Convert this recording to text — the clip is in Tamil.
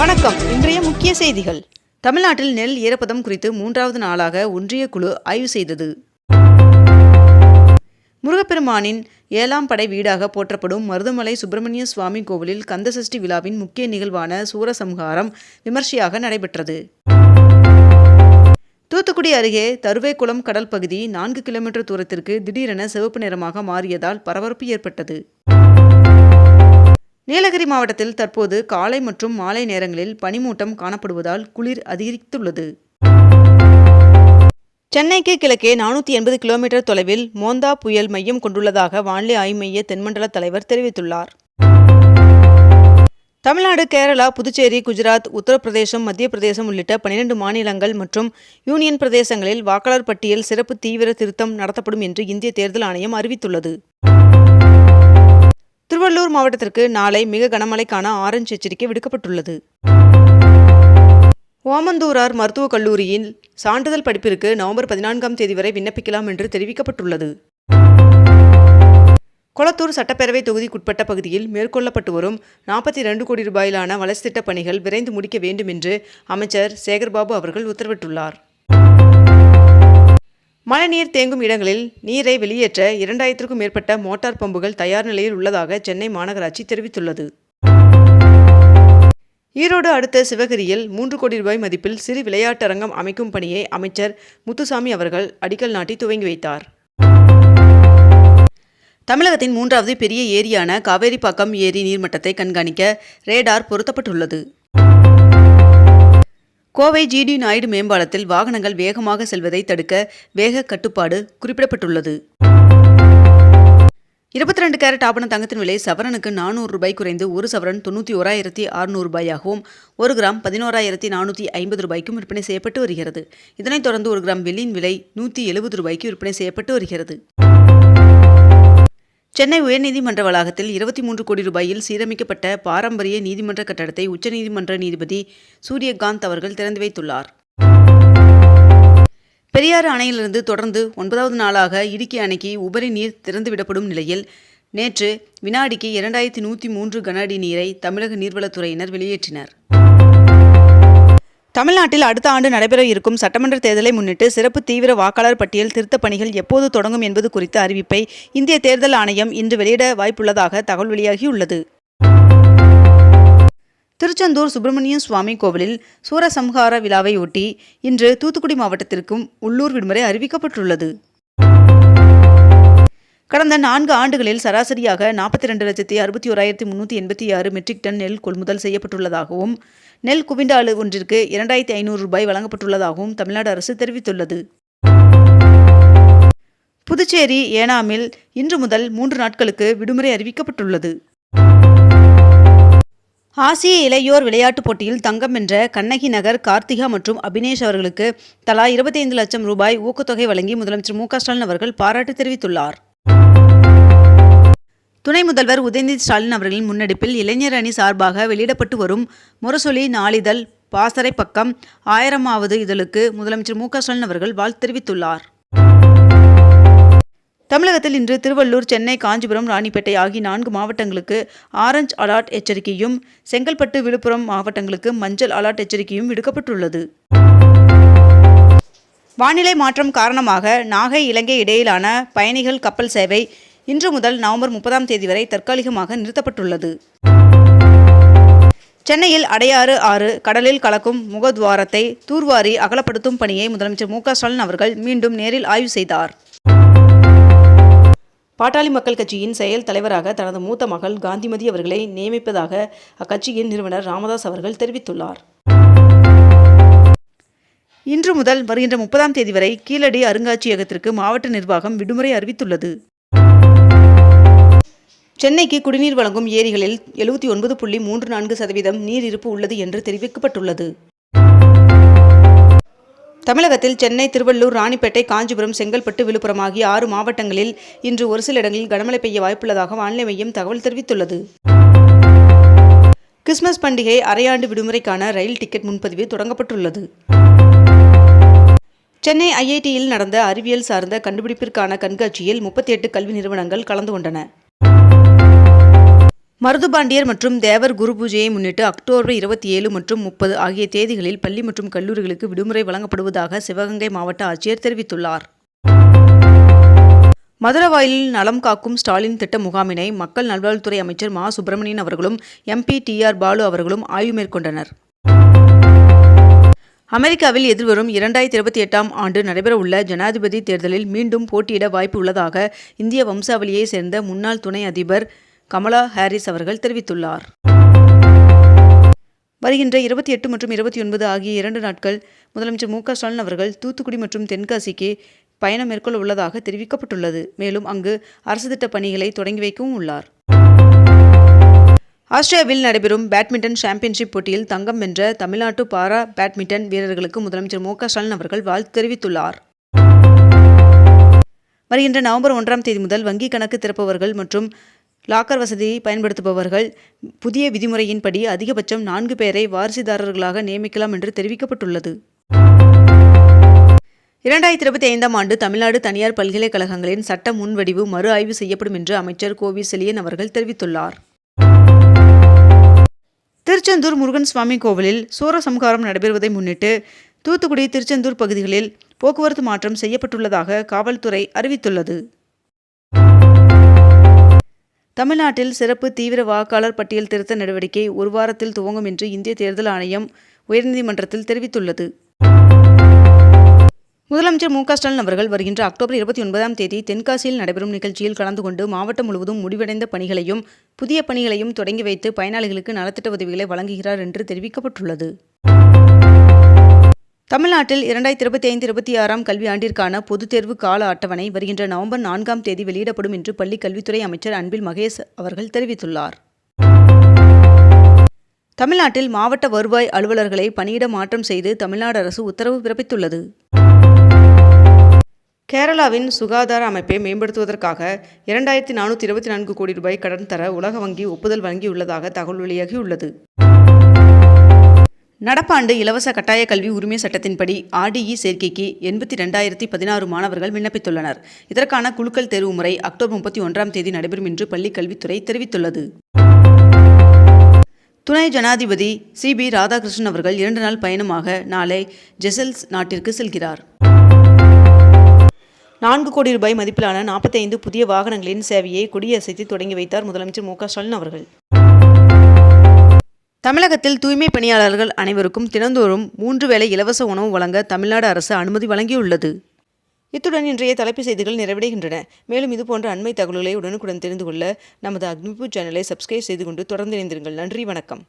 வணக்கம். இன்றைய முக்கிய செய்திகள். தமிழ்நாட்டில் நெல் ஈரப்பதம் குறித்து மூன்றாவது நாளாக ஒன்றிய குழு ஆய்வு செய்தது. முருகப்பெருமானின் ஏழாம் படை வீடாக போற்றப்படும் மருதமலை சுப்பிரமணிய சுவாமி கோவிலில் கந்தசஷ்டி விழாவின் முக்கிய நிகழ்வான சூரசம்ஹாரம் விமர்சையாக நடைபெற்றது. தூத்துக்குடி அருகே தருவேக்குளம் கடல் பகுதி நான்கு கிலோமீட்டர் தூரத்திற்கு திடீரென சிவப்பு நிறமாக மாறியதால் பரபரப்பு ஏற்பட்டது. நீலகிரி மாவட்டத்தில் தற்போது காலை மற்றும் மாலை நேரங்களில் பனிமூட்டம் காணப்படுவதால் குளிர் அதிகரித்துள்ளது. சென்னைக்கு கிழக்கே நானூற்றி எண்பது கிலோமீட்டர் தொலைவில் மோந்தா புயல் மையம் கொண்டுள்ளதாக வானிலை ஆய்வு மைய தென்மண்டல தலைவர் தெரிவித்துள்ளார். தமிழ்நாடு கேரளா புதுச்சேரி குஜராத் உத்தரப்பிரதேசம் மத்திய பிரதேசம் உள்ளிட்ட பனிரெண்டு மாநிலங்கள் மற்றும் யூனியன் பிரதேசங்களில் வாக்காளர் பட்டியல் சிறப்பு தீவிர திருத்தம் நடத்தப்படும் என்று இந்திய தேர்தல் ஆணையம் அறிவித்துள்ளது. திருவள்ளூர் மாவட்டத்திற்கு நாளை மிக கனமழைக்கான ஆரஞ்சு எச்சரிக்கை விடுக்கப்பட்டுள்ளது. ஓமந்தூரார் மருத்துவக் கல்லூரியின் சான்றிதழ் படிப்பிற்கு நவம்பர் பதினான்காம் தேதி வரை விண்ணப்பிக்கலாம் என்று தெரிவிக்கப்பட்டுள்ளது. கொளத்தூர் சட்டப்பேரவை தொகுதிக்குட்பட்ட பகுதியில் மேற்கொள்ளப்பட்டு வரும் நாற்பத்தி ரெண்டு கோடி ரூபாயிலான வளர்ச்சி திட்டப் பணிகள் விரைந்து முடிக்க வேண்டும் என்று அமைச்சர் சேகர்பாபு அவர்கள் உத்தரவிட்டுள்ளார். மழைநீர் தேங்கும் இடங்களில் நீரை வெளியேற்ற இரண்டாயிரத்திற்கும் மேற்பட்ட மோட்டார் பம்புகள் தயார் நிலையில் உள்ளதாக சென்னை மாநகராட்சி தெரிவித்துள்ளது. ஈரோடு அடுத்த சிவகிரியில் மூன்று கோடி ரூபாய் மதிப்பில் சிறு விளையாட்டரங்கம் அமைக்கும் பணியை அமைச்சர் முத்துசாமி அவர்கள் அடிக்கல் நாட்டி துவங்கி வைத்தார். தமிழகத்தின் மூன்றாவது பெரிய ஏரியான காவேரிப்பாக்கம் ஏரி நீர்மட்டத்தை கண்காணிக்க ரேடார் பொருத்தப்பட்டுள்ளது. கோவை ஜிடி நாயுடு மேம்பாலத்தில் வாகனங்கள் வேகமாக செல்வதை தடுக்க வேக கட்டுப்பாடு குறிப்பிடப்பட்டுள்ளது. இருபத்தி ரெண்டு கேரட் ஆபண தங்கத்தின் விலை சவரனுக்கு நானூறு ரூபாய் குறைந்து ஒரு சவரன் தொண்ணூற்றி ஓராயிரத்தி அறுநூறு ரூபாயாகவும் ஒரு கிராம் பதினோராயிரத்தி நானூற்றி ஐம்பது ரூபாய்க்கும் விற்பனை செய்யப்பட்டு வருகிறது. இதனைத் தொடர்ந்து ஒரு கிராம் வெள்ளியின் விலை நூற்றி எழுபது ரூபாய்க்கு விற்பனை செய்யப்பட்டு வருகிறது. சென்னை உயர்நீதிமன்ற வளாகத்தில் இருபத்தி மூன்று கோடி ரூபாயில் சீரமைக்கப்பட்ட பாரம்பரிய நீதிமன்ற கட்டடத்தை உச்சநீதிமன்ற நீதிபதி சூரியகாந்த் அவர்கள் திறந்து வைத்துள்ளார். பெரியாறு அணையிலிருந்து தொடர்ந்து ஒன்பதாவது நாளாக இடுக்கி அணைக்கு உபரி நீர் திறந்துவிடப்படும் நிலையில் நேற்று வினாடிக்கு இரண்டாயிரத்தி நூற்றி மூன்று கன அடி நீரை தமிழக நீர்வளத்துறையினர் வெளியேற்றினர். தமிழ்நாட்டில் அடுத்த ஆண்டு நடைபெற இருக்கும் சட்டமன்ற தேர்தலை முன்னிட்டு சிறப்பு தீவிர வாக்காளர் பட்டியல் திருத்தப் பணிகள் எப்போது தொடங்கும் என்பது குறித்த அறிவிப்பை இந்திய தேர்தல் ஆணையம் இன்று வெளியிட வாய்ப்புள்ளதாக தகவல் வெளியாகியுள்ளது. திருச்செந்தூர் சுப்பிரமணிய சுவாமி கோவிலில் சூரசம்ஹார விழாவை ஒட்டி இன்று தூத்துக்குடி மாவட்டத்திற்கும் உள்ளூர் விடுமுறை அறிவிக்கப்பட்டுள்ளது. கடந்த நான்கு ஆண்டுகளில் சராசரியாக நாற்பத்தி ரெண்டு லட்சத்தி அறுபத்தி ஓராயிரத்தி முன்னூற்றி எண்பத்தி ஆறு மெட்ரிக் டன் நெல் கொள்முதல் செய்யப்பட்டுள்ளதாகவும் நெல் குவிண்டாலு ஒன்றிற்கு இரண்டாயிரத்தி ஐநூறு ரூபாய் வழங்கப்பட்டுள்ளதாகவும் தமிழ்நாடு அரசு தெரிவித்துள்ளது. புதுச்சேரி ஏனாமில் இன்று முதல் மூன்று நாட்களுக்கு விடுமுறை அறிவிக்கப்பட்டுள்ளது. ஆசிய இளையோர் விளையாட்டுப் போட்டியில் தங்கம் வென்ற கண்ணகி நகர் கார்த்திகா மற்றும் அபினேஷ் அவர்களுக்கு தலா இருபத்தைந்து லட்சம் ரூபாய் ஊக்கத்தொகை வழங்கி முதலமைச்சர் மு க ஸ்டாலின் அவர்கள் பாராட்டு தெரிவித்துள்ளார். துணை முதல்வர் உதயநிதி ஸ்டாலின் அவர்களின் முன்னெடுப்பில் இளைஞர் அணி சார்பாக வெளியிடப்பட்டு வரும் முரசொலி நாளிதழ் பாசறை பக்கம் ஆயிரமாவது இதழுக்கு முதலமைச்சர் மு ஸ்டாலின் அவர்கள் வாழ்த்து தெரிவித்துள்ளார். தமிழகத்தில் இன்று திருவள்ளூர் சென்னை காஞ்சிபுரம் ராணிப்பேட்டை ஆகிய நான்கு மாவட்டங்களுக்கு ஆரஞ்ச் அலர்ட் எச்சரிக்கையும் செங்கல்பட்டு விழுப்புரம் மாவட்டங்களுக்கு மஞ்சள் அலர்ட் எச்சரிக்கையும் விடுக்கப்பட்டுள்ளது. வானிலை மாற்றம் காரணமாக நாகை இலங்கை இடையிலான பயணிகள் கப்பல் சேவை இன்று முதல் நவம்பர் முப்பதாம் தேதி வரை தற்காலிகமாக நிறுத்தப்பட்டுள்ளது. சென்னையில் அடையாறு ஆறு கடலில் கலக்கும் முகத்வாரத்தை தூர்வாரி அகலப்படுத்தும் பணியை முதலமைச்சர் மு ஸ்டாலின் அவர்கள் மீண்டும் நேரில் ஆய்வு செய்தார். பாட்டாளி மக்கள் கட்சியின் செயல் தலைவராக தனது மூத்த மகள் காந்திமதி அவர்களை நியமிப்பதாக அக்கட்சியின் நிறுவனர் ராமதாஸ் அவர்கள் தெரிவித்துள்ளார். இன்று முதல் வருகின்ற முப்பதாம் தேதி வரை கீழடி அருங்காட்சியகத்திற்கு மாவட்ட நிர்வாகம் விடுமுறை அறிவித்துள்ளது. சென்னைக்கு குடிநீர் வழங்கும் ஏரிகளில் எழுபத்தி ஒன்பது புள்ளி மூன்று நான்கு சதவீதம் நீர் இருப்பு உள்ளது என்று தெரிவிக்கப்பட்டுள்ளது. தமிழகத்தில் சென்னை திருவள்ளூர் ராணிப்பேட்டை காஞ்சிபுரம் செங்கல்பட்டு விழுப்புரம் ஆகிய ஆறு மாவட்டங்களில் இன்று ஒரு சில இடங்களில் கனமழை பெய்ய வாய்ப்புள்ளதாக வானிலை மையம் தகவல் தெரிவித்துள்ளது. கிறிஸ்துமஸ் பண்டிகை அரையாண்டு விடுமுறைக்கான ரயில் டிக்கெட் முன்பதிவு தொடங்கப்பட்டுள்ளது. சென்னை ஐஐடியில் நடந்த அறிவியல் சார்ந்த கண்டுபிடிப்பிற்கான கண்காட்சியில் முப்பத்தி எட்டு கல்வி நிறுவனங்கள் கலந்து கொண்டன. மருதுபாண்டியர் மற்றும் தேவர் குரு பூஜையை முன்னிட்டு அக்டோபர் இருபத்தி ஏழு மற்றும் முப்பது ஆகிய தேதிகளில் பள்ளி மற்றும் கல்லூரிகளுக்கு விடுமுறை வழங்கப்படுவதாக சிவகங்கை மாவட்ட ஆட்சியர் தெரிவித்துள்ளார். மதுரவாயிலில் நலம் காக்கும் ஸ்டாலின் திட்ட முகாமினை மக்கள் நல்வாழ்வுத்துறை அமைச்சர் மா. சுப்பிரமணியன் அவர்களும் எம்பி டி. ஆர். பாலு அவர்களும் ஆய்வு மேற்கொண்டனர். அமெரிக்காவில் எதிர்வரும் இரண்டாயிரத்தி இருபத்தி எட்டாம் ஆண்டு நடைபெறவுள்ள ஜனாதிபதி தேர்தலில் மீண்டும் போட்டியிட வாய்ப்பு உள்ளதாக இந்திய வம்சாவளியைச் சேர்ந்த முன்னாள் துணை அதிபர் கமலா ஹாரிஸ் அவர்கள் தெரிவித்துள்ளார். வருகின்ற இருபத்தி எட்டு மற்றும் இருபத்தி ஒன்பது ஆகிய இரண்டு நாட்கள் முதலமைச்சர் மு ஸ்டாலின் அவர்கள் தூத்துக்குடி மற்றும் தென்காசிக்கு பயணம் மேற்கொள்ள உள்ளதாக தெரிவிக்கப்பட்டுள்ளது. மேலும் அங்கு அரசு திட்ட பணிகளை தொடங்கி வைக்கவும் உள்ளார். ஆஸ்திரேலியாவில் நடைபெறும் பேட்மிண்டன் சாம்பியன்ஷிப் போட்டியில் தங்கம் வென்ற தமிழ்நாட்டு பாரா பேட்மிண்டன் வீரர்களுக்கு முதலமைச்சர் மு ஸ்டாலின் அவர்கள் வாழ்த்து தெரிவித்துள்ளார். வருகின்ற நவம்பர் ஒன்றாம் தேதி முதல் வங்கி கணக்கு திறப்பவர்கள் மற்றும் லாக்கர் வசதியை பயன்படுத்துபவர்கள் புதிய விதிமுறையின்படி அதிகபட்சம் நான்கு பேரை வாரிசுதாரர்களாக நியமிக்கலாம் என்று தெரிவிக்கப்பட்டுள்ளது. இரண்டாயிரத்தி இருபத்தி ஐந்தாம் ஆண்டு தமிழ்நாடு தனியார் பல்கலைக்கழகங்களின் சட்ட முன்வடிவு மறு ஆய்வு செய்யப்படும் என்று அமைச்சர் கோவி செலியன் அவர்கள் தெரிவித்துள்ளார். திருச்செந்தூர் முருகன் சுவாமி கோவிலில் சூரசம்ஹாரம் நடைபெறுவதை முன்னிட்டு தூத்துக்குடி திருச்செந்தூர் பகுதிகளில் போக்குவரத்து மாற்றம் செய்யப்பட்டுள்ளதாக காவல்துறை அறிவித்துள்ளது. தமிழ்நாட்டில் சிறப்பு தீவிர வாக்காளர் பட்டியல் திருத்த நடவடிக்கை ஒரு வாரத்தில் துவங்கும் என்று இந்திய தேர்தல் ஆணையம் உயர்நீதிமன்றத்தில் தெரிவித்துள்ளது. முதலமைச்சர் மு க ஸ்டாலின் அவர்கள் வருகின்ற அக்டோபர் இருபத்தி ஒன்பதாம் தேதி தென்காசியில் நடைபெறும் நிகழ்ச்சியில் கலந்து கொண்டு மாவட்டம் முழுவதும் முடிவடைந்த பணிகளையும் புதிய பணிகளையும் தொடங்கி வைத்து பயனாளிகளுக்கு நலத்திட்ட உதவிகளை வழங்குகிறார் என்று தெரிவிக்கப்பட்டுள்ளது. தமிழ்நாட்டில் இரண்டாயிரத்தி இருபத்தி ஐந்து இருபத்தி ஆறாம் கல்வியாண்டிற்கான பொதுத் தேர்வு கால அட்டவணை வருகின்ற நவம்பர் நான்காம் தேதி வெளியிடப்படும் என்று பள்ளி கல்வித்துறை அமைச்சர் அன்பில் மகேஷ் அவர்கள் தெரிவித்துள்ளார். தமிழ்நாட்டில் மாவட்ட வருவாய் அலுவலர்களை பணியிட மாற்றம் செய்து தமிழ்நாடு அரசு உத்தரவு பிறப்பித்துள்ளது. கேரளாவின் சுகாதார அமைப்பை மேம்படுத்துவதற்காக இரண்டாயிரத்தி நானூற்றி இருபத்தி நான்கு கோடி ரூபாய் கடன் தர உலக வங்கி ஒப்புதல் வழங்கியுள்ளதாக தகவல் வெளியாகியுள்ளது. நடப்பாண்டு இலவச கட்டாய கல்வி உரிமை சட்டத்தின்படி ஆர்டிஇ சேர்க்கைக்கு எண்பத்தி ரெண்டாயிரத்தி பதினாறு மாணவர்கள் விண்ணப்பித்துள்ளனர். இதற்கான குழுக்கள் தேர்வு முறை அக்டோபர் முப்பத்தி ஒன்றாம் தேதி நடைபெறும் என்று பள்ளிக் கல்வித்துறை தெரிவித்துள்ளது. துணை ஜனாதிபதி சி பி ராதாகிருஷ்ணன் அவர்கள் இரண்டு நாள் பயணமாக நாளை ஜெசல்ஸ் நாட்டிற்கு செல்கிறார். நான்கு கோடி ரூபாய் மதிப்பிலான நாற்பத்தைந்து புதிய வாகனங்களின் சேவையை கொடியசைத்து தொடங்கி வைத்தார் முதலமைச்சர் மு க ஸ்டாலின் அவர்கள். தமிழகத்தில் தூய்மை பணியாளர்கள் அனைவருக்கும் தினந்தோறும் மூன்று வேளை இலவச உணவு வழங்க தமிழ்நாடு அரசு அனுமதி வழங்கியுள்ளது. இத்துடன் இன்றைய தலைப்பு செய்திகள் நிறைவடைகின்றன. மேலும் இதுபோன்ற அண்மை தகவல்களை உடனுக்குடன் தெரிந்து கொள்ள நமது அக்னிபூ சேனலை சப்ஸ்கிரைப் செய்து கொண்டு தொடர்ந்து இணைந்திருங்கள். நன்றி வணக்கம்.